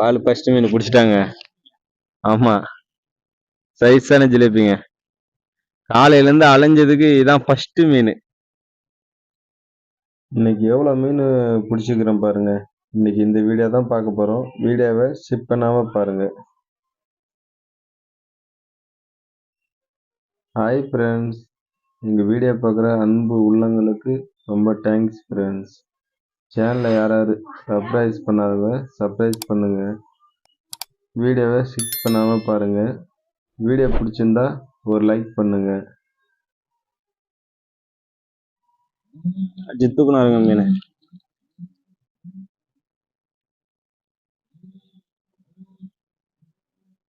பால் first மீன் பிடிச்சிட்டாங்க. ஆமா. சைஸான ஜிலேபிங்க. காலையில இருந்து அலைஞ்சதுக்கு இதான் ஃபர்ஸ்ட் மீன். இன்னைக்கு எவ்வளோ மீன் பிடிச்சிக்கிறோம் பாருங்க. இன்னைக்கு இந்த வீடியோ தான் பார்க்க போறோம். வீடியோவை ஸ்கிப் பண்ணாம பாருங்க. ஹாய் ஃப்ரெண்ட்ஸ் எங்கள் வீடியோ பார்க்குற அன்பு உள்ளங்களுக்கு ரொம்ப தேங்க்ஸ் ஃப்ரெண்ட்ஸ் சேனலை யாராவது சர்ப்ரைஸ் பண்ணாதவங்க சர்ப்ரைஸ் பண்ணுங்க. வீடியோவை ஸ்கிப் பண்ணாமல் பாருங்க. வீடியோ பிடிச்சிருந்தா ஒரு லைக் பண்ணுங்க. ஜித்துக்குனாருங்க மீன்.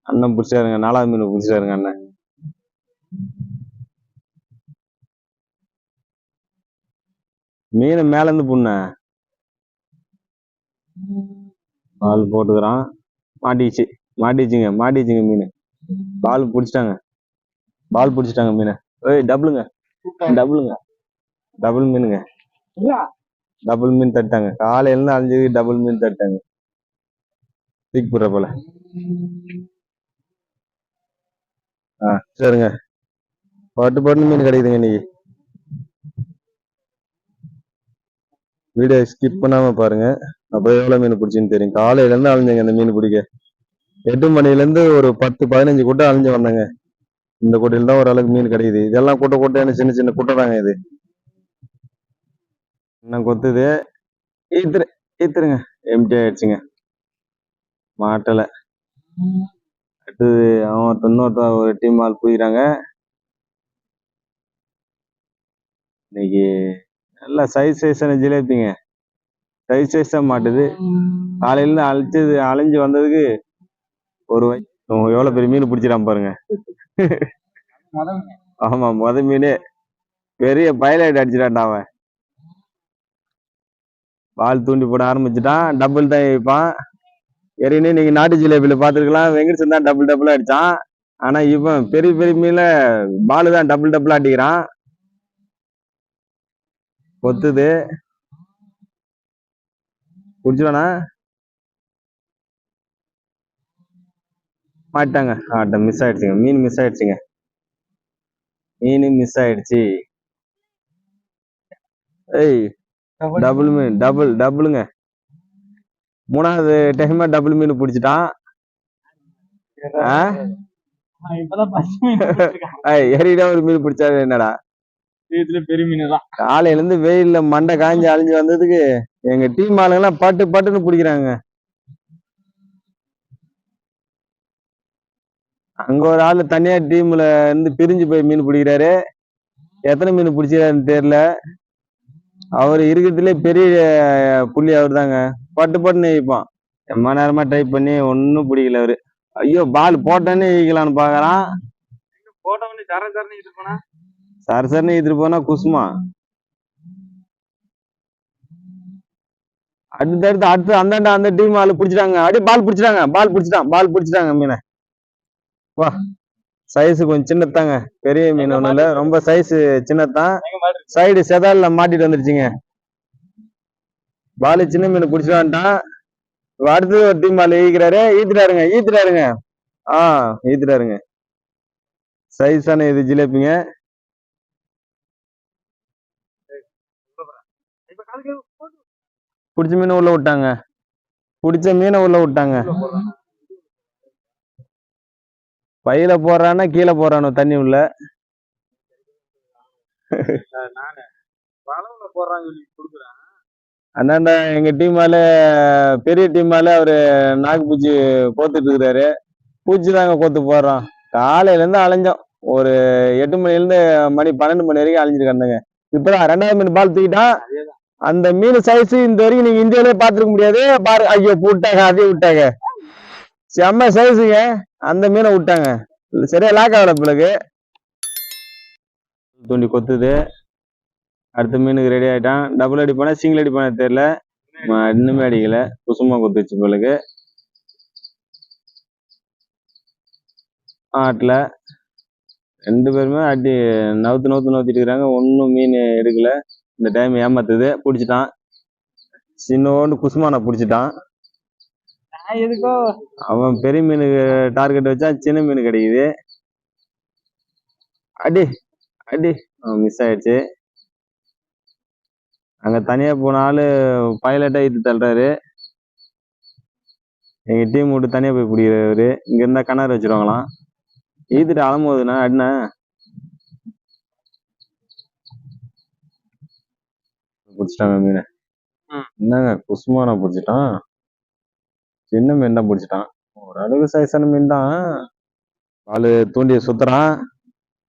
அண்ணன் பிடிச்சாருங்க நாலாவது மீன் பிடிச்சாருங்க அண்ணன். மீன் மேல இருந்து புண்ண? பால் போட்டுக்கிறான். மாட்டிச்சு மாட்டிச்சுங்க. மாட்டிச்சுங்க மீன். பால் பிடிச்சிட்டாங்க. பால் பிடிச்சிட்டாங்க மீனை. ஏய் டபுளுங்க. டபுளுங்க. டபுள் மீனுங்க. டபுள் மீன் தட்டாங்க. காலையில இருந்து அஞ்சு டபுள் மீன் தட்டாங்க. தூக்கி போடுற போல. ஆ சரிங்க. பட்டு பட்டு மீன் கிடைக்குதுங்க இன்னைக்கு. வீடியோ ஸ்கிப் பண்ணாம பாருங்க. அப்போ எவ்வளவு மீன் பிடிச்சின்னு தெரியும். காலையில இருந்து அலைஞ்சங்க இந்த மீன் பிடிக்க. எட்டு மணில இருந்து ஒரு பத்து பதினஞ்சு கூட்டம் அழிஞ்சு வந்தாங்க. இந்த குட்டையில தான் ஓரளவுக்கு மீன் கிடைக்குது. இதெல்லாம் கூட்ட கூட்டம் சின்ன சின்ன குட்டை தாங்க இது. என்ன கொத்துது? ஈத்துரு ஈத்துருங்க. எம்டி ஆயிடுச்சுங்க. மாட்டலை. அடுத்தது அவன் இன்னொருத்தன் ஒரு டீம் ஆள் போயிறாங்க இன்னைக்கு நல்ல சைஸ் சைஸான ஜிலேபிங்க. சைஸ் சைஸாக மாட்டுது. காலையில அழைச்சது அலைஞ்சு வந்ததுக்கு ஒரு வை அவன் எவ்வளோ பெரிய மீன் பிடிச்சிடாம பாருங்க. ஆமா முத மீனே பெரிய பைலைட் அடிச்சிட்டான்டா அவன். பால் தூண்டி போட ஆரம்பிச்சுட்டான் டபுள் தான் வைப்பான் ஏற்கனவே நீங்க நாட்டு ஜிலேபியில பாத்துருக்கலாம் வெங்கடேசன் தான் டபுள் டபுள் அடிச்சான். ஆனா இவன் பெரிய பெரிய மீன்ல பால் தான் டபுள் டபுள் அடிக்கிறான். கொத்துது குடிச்சுவானா மாட்டாங்க ஆட்ட மிஸ் ஆயிடுச்சுங்க. மீன் மிஸ் ஆயிடுச்சுங்க. மீன் மிஸ் ஆயிடுச்சு. ஏய் டபுள் மீன். டபுள் டபுளுங்க மூணாவது டைமா டபுள் மீன் பிடிச்சிட்டான். ஏறிட்டா ஒரு மீன் பிடிச்சாரு என்னடா? இதுல பெரிய மீன் தான். காலையில இருந்து வெயில்ல மண்டை காஞ்சி அழிஞ்சு வந்ததுக்கு எங்க டீம் ஆளுங்கெல்லாம் பட்டு பட்டுன்னு பிடிக்கிறாங்க. அங்க ஒரு ஆளு தனியா டீம்ல இருந்து பிரிஞ்சு போய் மீன் பிடிக்கிறாரு. எத்தனை மீன் பிடிச்சிருக்காருன்னு தெரியல. அவர் இருக்கிறதுலே பெரிய புள்ளி அவர் தாங்க பட்டு பட்டுன்னு வைப்பான் ரொம்ப நேரமா ட்ரை பண்ணி ஒன்னும் பிடிக்கல அவரு. ஐயோ பால் போட்டோன்னே ஈக்கலான்னு பாக்குறான். போட்டவனே சர சரன்னு இது போனா சரசரன்னு எடுத்துட்டு போனா குசுமா? அடுத்தடுத்து அடுத்து அந்தாண்ட அந்த டீம் ஆளு பிடிச்சிட்டாங்க. அப்படியே பால் பிடிச்சிட்டாங்க. பால் பிடிச்சிட்டான். பால் பிடிச்சிட்டாங்க மீனை. வா. சைஸ் கொஞ்சம் சின்னதாங்க பெரிய மீன் ஒன்றும் இல்ல. ரொம்ப சைஸ் சின்னதான் சைடு செதால மாட்டிட்டு வந்துருச்சுங்க. பால் சின்ன மீன் பிடிச்சிடான்ட்டான் அடுத்து ஒரு டீம் பால் ஈக்கிறாரு ஈத்துட்டாருங்க ஈத்துட்டாருங்க ஆ ஈத்துட்டாருங்க சைஸான இது ஜிலேபிங்க. பிடிச்ச மீனை உள்ள விட்டாங்க. பிடிச்ச மீனை உள்ள விட்டாங்க. பையில போடுறானா கீழே போறானோ தண்ணி உள்ள. நானு போடுறாங்க சொல்லி அந்தாண்ட எங்க டீமால பெரிய டீமால அவரு நாக்கு பூச்சி கோத்துட்டு இருக்கிறாரு. பூச்சி தாங்க கோத்து போடுறோம் காலையில இருந்து அலைஞ்சோம். ஒரு எட்டு மணில இருந்து மணி பன்னெண்டு மணி வரைக்கும் அலைஞ்சிட்டு கிடந்தங்க. இப்பதான் ரெண்டாவது மீன் பால் தூக்கிட்டான். அந்த மீன் சைஸ் இந்த வரைக்கும் நீங்க இந்தியாவிலே பாத்துருக்க முடியாது. பாரு ஐயோ விட்டாங்க அதையும் விட்டாங்க. செம்ம சைஸுங்க அந்த மீனை விட்டாங்க. சரியா லாக் ஆகல பிள்ளைக்கு தூண்டி கொத்துது. அடுத்த மீனுக்கு ரெடி ஆயிட்டான். டபுள் அடிப்பானா சிங்கிள் அடிப்பானே தெரியல. இன்னுமே அடிக்கல. குசுமா கொத்துச்சு பிள்ளைக்கு ஆட்டில். ரெண்டு பேருமே அடி நவுத்து நவுத்து நவுத்திட்டு இருக்கிறாங்க ஒன்றும் மீன் எடுக்கலை. இந்த டைம் ஏமாத்துது பிடிச்சிட்டான். சின்னோண்டு குசுமானை பிடிச்சிட்டான். நான் எதுக்கோ? அவன் பெரிய மீனுக்கு டார்கெட் வச்சா சின்ன மீன் கிடைக்குது. அடி அடி மிஸ் ஆயிடுச்சு. அங்க தனியா போன ஆளு பைலட்டா ஈத்து தள்ளுறாரு. எங்க டீம் விட்டு தனியா போய் பிடிக்கிறாரு இங்க இருந்தா கிணறு வச்சிருவாங்களாம். ஈத்துட்டு அலம்போதுண்ணா அடிண்ணா பிடிச்சிட்டாங்க மீனை. என்னங்க குசுமானா பிடிச்சிட்டான்? சின்ன மீன் தான் பிடிச்சிட்டான். ஓரளவுக்கு சைஸான மீன் தான் ஆளு தூண்டிய சுத்துறான்.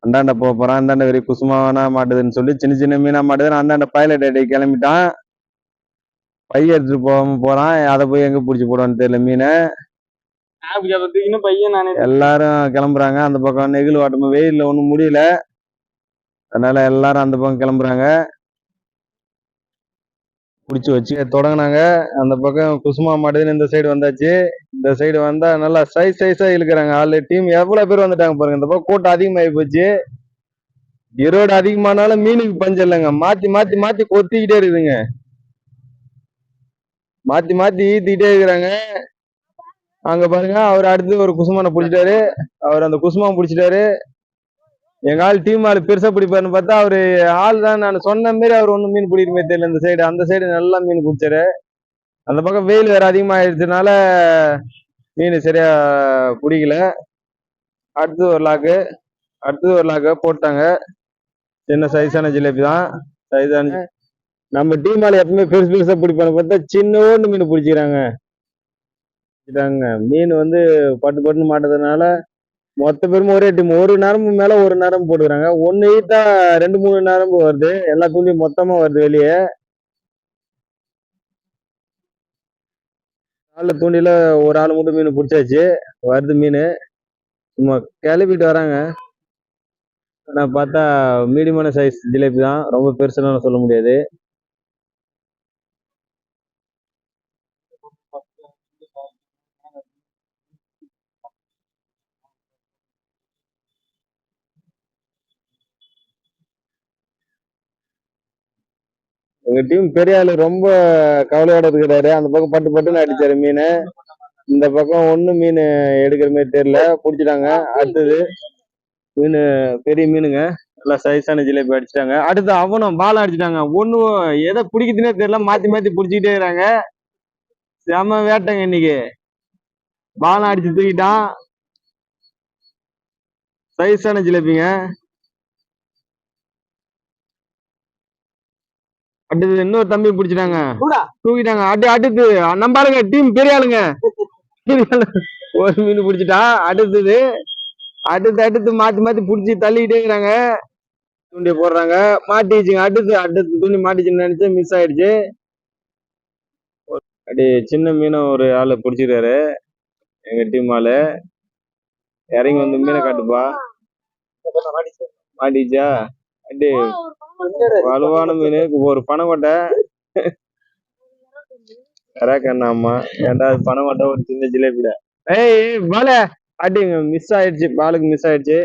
அந்தாண்ட போக போறான். அந்தாண்ட வெறி குசுமாவானா மாட்டுதுன்னு சொல்லி சின்ன சின்ன மீனா மாட்டுதுன்னு அந்தாண்ட பைலட் அடி கிளம்பிட்டான். பைய எடுத்துட்டு போகாம போறான். அதை போய் எங்க பிடிச்சி போடுவான்னு தெரியல மீனை. எல்லாரும் கிளம்புறாங்க. அந்த பக்கம் நெகிழ் வாட்டம் வெயில்ல ஒண்ணும் முடியல. அதனால எல்லாரும் அந்த பக்கம் கிளம்புறாங்க. பிடிச்சி வச்சு தொடங்கினாங்க. அந்த பக்கம் குசுமா மாட்டுதுன்னு இந்த சைடு வந்தாச்சு. இந்த சைடு வந்தா நல்லா சைஸ் சைஸா இழுக்கிறாங்க. ஆளு டீம் எவ்வளவு பேர் வந்துட்டாங்க பாருங்க. இந்த பக்கம் கூட்டம் அதிகமாகி போச்சு. ஈரோடு அதிகமானாலும் மீனுக்கு பஞ்சம் இல்லைங்க. மாத்தி மாத்தி மாத்தி கொத்திக்கிட்டே இருக்குதுங்க. மாத்தி மாத்தி ஈத்திக்கிட்டே இருக்கிறாங்க. அங்க பாருங்க அவர் அடுத்து ஒரு குசுமான பிடிச்சிட்டாரு. அவர் அந்த குசுமா பிடிச்சிட்டாரு. எங்க ஆள் டீம் ஆள் பெருசா பிடிப்பாருன்னு பார்த்தா அவரு ஆள் தான் நான் சொன்ன மாரி அவர் ஒன்றும் மீன் பிடிக்கிறமே தெரியல. இந்த சைடு அந்த சைடு நல்லா மீன் பிடிச்சாரு. அந்த பக்கம் வெயில் வேற அதிகமாயிடுச்சுனால மீன் சரியா பிடிக்கல. அடுத்து ஒரு லாக்கு அடுத்தது ஒரு லாக்கு போட்டாங்க. சின்ன சைஸான ஜிலேபி தான். சைஸான நம்ம டீம் ஆள் எப்பவுமே பெருசு பெருசா பிடிப்பானு பார்த்தா சின்னோண்டு மீன் பிடிச்சிக்கிறாங்க. மீன் வந்து பட்டு பட்டுன்னு மாட்டதுனால மொத்த பேரும் ஒரே டீம் ஒரு நேரமும் மேல ஒரு நரம்பு போட்டுக்கிறாங்க. ஒன்னு ஈட்டா ரெண்டு மூணு நரம்பு வருது. எல்லா துணியும் மொத்தமா வருது வெளியே. நாலு தூண்டில ஒரு ஆள் மட்டும் மீன் பிடிச்சாச்சு. வருது மீன். சும்மா கிளப்பிட்டு வராங்க. ஆனால் பார்த்தா மீடியமான சைஸ் ஜிலேபி தான். ரொம்ப பெருசுலாம் சொல்ல முடியாது. எங்க டீம் பெரிய ஆளு ரொம்ப கவலையோட இருக்கிறாரு. அந்த பக்கம் பட்டு பட்டுன்னு அடிச்சாரு மீன். இந்த பக்கம் ஒண்ணு மீன் எடுக்கிற மாதிரி தெரியல. பிடிச்சிட்டாங்க. அடுத்தது மீன் பெரிய மீனுங்க. நல்லா சைஸான ஜிலேபி அடிச்சிட்டாங்க. அடுத்து அவனும் பாலம் அடிச்சிட்டாங்க. ஒண்ணும் எதை பிடிக்குதுன்னே தெரியல. மாத்தி மாத்தி பிடிச்சிக்கிட்டே இருக்கிறாங்க. செம வேட்டைங்க இன்னைக்கு. பாலம் அடிச்சு தூக்கிட்டான். சைஸான ஜிலேபிங்க. அடுத்தது இன்னொரு தம்பி பிடிச்சிட்டாங்க. தூக்கிட்டாங்க. அடி அடுத்து நம்பாருங்க டீம் பெரிய ஆளுங்க. ஒரு மீன் பிடிச்சிட்டா அடுத்தது அடுத்து அடுத்து மாத்தி மாத்தி பிடிச்சி தள்ளிக்கிட்டே இருக்கிறாங்க. தூண்டி போடுறாங்க. மாட்டிச்சுங்க அடுத்து அடுத்து தூண்டி மாட்டிச்சுன்னு நினைச்சு மிஸ் ஆயிடுச்சு. அப்படி சின்ன மீனை ஒரு ஆளை பிடிச்சிருக்காரு. எங்க டீம் ஆளு. இறங்கி வந்து மீனை காட்டுப்பா. மாட்டிச்சா? அடி. வலுவான மீன் ஒரு பனைக்கொட்டை கண்ணாமா ஏன்டா அது பனைக்கொட்டை ஒரு சின்ன ஜிலேபிட? ஏய் பால அடிங்க மிஸ் ஆயிடுச்சு பாலுக்கு மிஸ் ஆயிடுச்சு.